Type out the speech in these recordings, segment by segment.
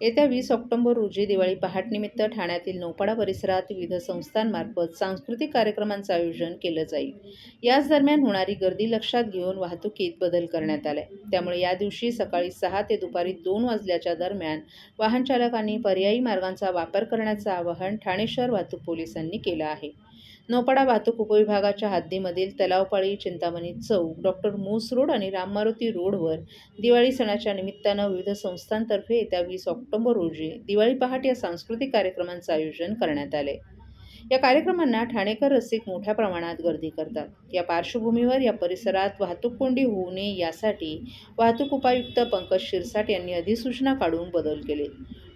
येत्या वीस ऑक्टोबर रोजी दिवाळी पहाटनिमित्त ठाण्यातील नौपाडा परिसरात विविध संस्थांमार्फत सांस्कृतिक कार्यक्रमांचं आयोजन केलं जाईल. याच दरम्यान होणारी गर्दी लक्षात घेऊन वाहतुकीत बदल करण्यात आलाय. त्यामुळे या दिवशी सकाळी सहा ते दुपारी दोन वाजल्याच्या दरम्यान वाहन चालकांनी पर्यायी मार्गांचा वापर करण्याचं आवाहन ठाणे शहर वाहतूक पोलिसांनी केलं आहे. नौपाडा वाहतूक उपविभागाच्या हद्दीमधील तलावपाळी चिंतामणी चौक डॉक्टर मूस रोड आणि राममारुती रोडवर दिवाळी सणाच्या निमित्तानं विविध संस्थांतर्फे येत्या वीस ऑक्टोबर रोजी दिवाळी पहाट या सांस्कृतिक कार्यक्रमांचं आयोजन करण्यात आले. या कार्यक्रमांना ठाणेकर रसिक मोठ्या प्रमाणात गर्दी करतात. या पार्श्वभूमीवर या परिसरात वाहतूक कोंडी होऊ नये यासाठी वाहतूक उपायुक्त पंकज शिरसाट यांनी अधिसूचना काढून बदल केले.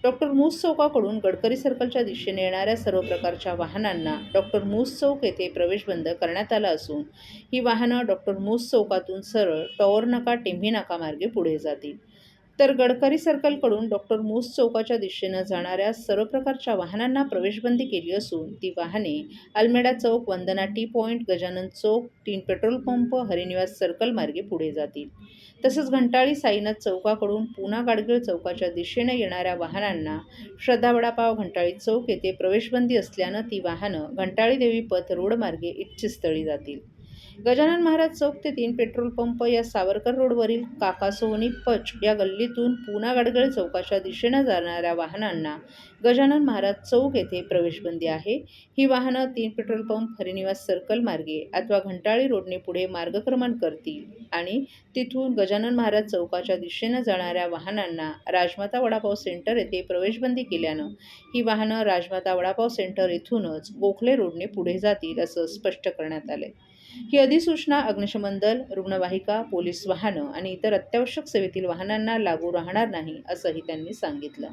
डॉक्टर मूस चौकाकडून गडकरी सर्कलच्या दिशेने येणाऱ्या सर्व प्रकारच्या वाहनांना डॉक्टर मूस चौक येथे प्रवेश बंद करण्यात आला असून ही वाहनं डॉक्टर मूस चौकातून सरळ टॉवर नाका टेंभी नाका मार्गे पुढे जातील. तर गडकरी सर्कलकडून डॉक्टर मूस चौकाच्या दिशेनं जाणाऱ्या सर्व प्रकारच्या वाहनांना प्रवेशबंदी केली असून ती वाहने अल्मेडा चौक वंदना टी पॉईंट गजानन चौक तीन पेट्रोल पंप हरिनिवास सर्कल मार्गे पुढे जातील. तसंच घंटाळी साईनाथ चौकाकडून पुना गाडगीळ चौकाच्या दिशेने येणाऱ्या वाहनांना श्रद्धा वडापाव घंटाळी चौक येथे प्रवेशबंदी असल्यानं ती वाहनं घंटाळी देवी पथ रोडमार्गे इच्छितस्थळी जातील. गजानन महाराज चौक ते तीन पेट्रोल पंप या सावरकर रोडवरील काका सोहनी पच या गल्लीतून पुना गडगड चौकाच्या दिशेनं जाणाऱ्या वाहनांना गजानन महाराज चौक येथे प्रवेशबंदी आहे. ही वाहनं तीन पेट्रोल पंप हरिनिवास सर्कल मार्गे अथवा घंटाळी रोडने पुढे मार्गक्रमण करतील आणि तिथून गजानन महाराज चौकाच्या दिशेनं जाणाऱ्या वाहनांना राजमाता वडापाव सेंटर येथे प्रवेशबंदी केल्यानं ही वाहनं राजमाता वडापाव सेंटर येथूनच गोखले रोडने पुढे जातील असं स्पष्ट करण्यात आले ही अधिसूचना अग्निशमन दल रुग्णवाहिका पोलीस वाहनं आणि इतर अत्यावश्यक सेवेतील वाहनांना लागू राहणार नाही असंही त्यांनी सांगितलं.